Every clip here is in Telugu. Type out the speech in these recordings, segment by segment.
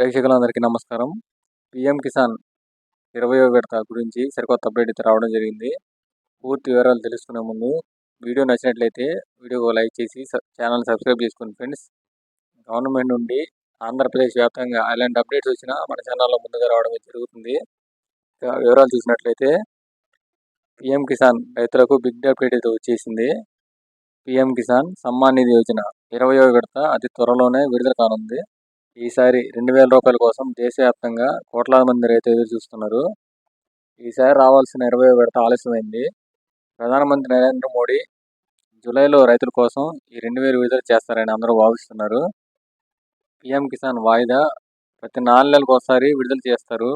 ప్రేక్షకులందరికీ నమస్కారం. పిఎం కిసాన్ ఇరవయో విడత గురించి సరికొత్త అప్డేట్ అయితే రావడం జరిగింది. పూర్తి వివరాలు తెలుసుకునే ముందు వీడియో నచ్చినట్లయితే వీడియో లైక్ చేసి ఛానల్ సబ్స్క్రైబ్ చేసుకోండి ఫ్రెండ్స్. గవర్నమెంట్ నుండి ఆంధ్రప్రదేశ్ వ్యాప్తంగా అలాంటి అప్డేట్స్ వచ్చినా మన ఛానల్లో ముందుగా రావడం జరుగుతుంది. వివరాలు చూసినట్లయితే పిఎం కిసాన్ రైతులకు బిగ్ అప్డేట్ అయితే వచ్చేసింది. పిఎం కిసాన్ సమ్మాన్ నిధి యోజన ఇరవయో విడత అతి త్వరలోనే విడుదల కానుంది. ఈసారి రెండు వేల రూపాయల కోసం దేశవ్యాప్తంగా కోట్లాది మంది రైతులు ఎదురు చూస్తున్నారు. ఈసారి రావాల్సిన ఇరవై విడత ఆలస్యమైంది. ప్రధానమంత్రి నరేంద్ర మోడీ జూలైలో రైతుల కోసం ఈ రెండు వేలు విడుదల చేస్తారని అందరూ భావిస్తున్నారు. పిఎం కిసాన్ వాయిదా ప్రతి నాలుగు నెలలకు ఒకసారి విడుదల చేస్తారు.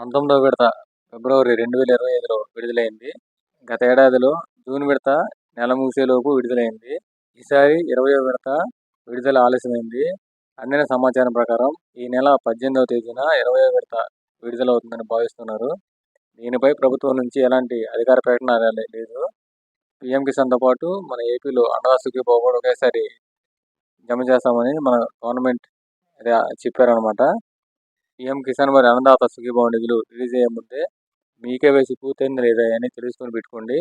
పంతొమ్మిదవ విడత ఫిబ్రవరి రెండు వేల ఇరవై ఐదులో విడుదలైంది. గత ఏడాదిలో జూన్ విడత నెల ముగిసేలోపు విడుదలైంది. ఈసారి ఇరవై విడత విడుదల ఆలస్యమైంది. అందిన సమాచారం ప్రకారం ఈ నెల పద్దెనిమిదవ తేదీన ఇరవై విడత విడుదలవుతుందని భావిస్తున్నారు. దీనిపై ప్రభుత్వం నుంచి ఎలాంటి అధికార ప్రకటన లేదు. పీఎం కిసాన్తో పాటు మన ఏపీలో అన్నదాసుకి పోకూడదు ఒకేసారి జమ చేస్తామని మన గవర్నమెంట్ చెప్పారనమాట పీఎం కిసాన్ మరి అన్నదాత సుఖీభావ నిధులు రిలీజ్ అయ్యే ముందే మీకే వేసి పూర్తయింది లేదా అని తెలుసుకొని పెట్టుకోండి.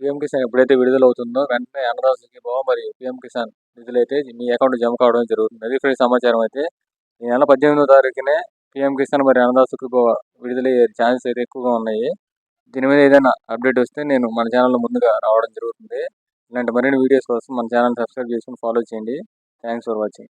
పీఎం కిసాన్ ఎప్పుడైతే విడుదలవుతుందో వెంటనే అన్నదాత సుఖీభావ మరియు పీఎం కిసాన్ నిధులైతే మీ అకౌంట్ జమ కావడం జరుగుతుంది. అది ఫ్రీ సమాచారం అయితే ఈ నెల పద్దెనిమిదో తారీఖునే పీఎం కిసాన్ మరి అన్నదాత విడుదలయ్యే ఛాన్సెస్ అయితే ఎక్కువగా ఉన్నాయి. దీని మీద ఏదైనా అప్డేట్ వస్తే నేను మన ఛానల్లో ముందుగా రావడం జరుగుతుంది. ఇలాంటి మరిన్ని వీడియోస్ కోసం మన ఛానల్ సబ్స్క్రైబ్ చేసుకుని ఫాలో చేయండి. Thanks for watching.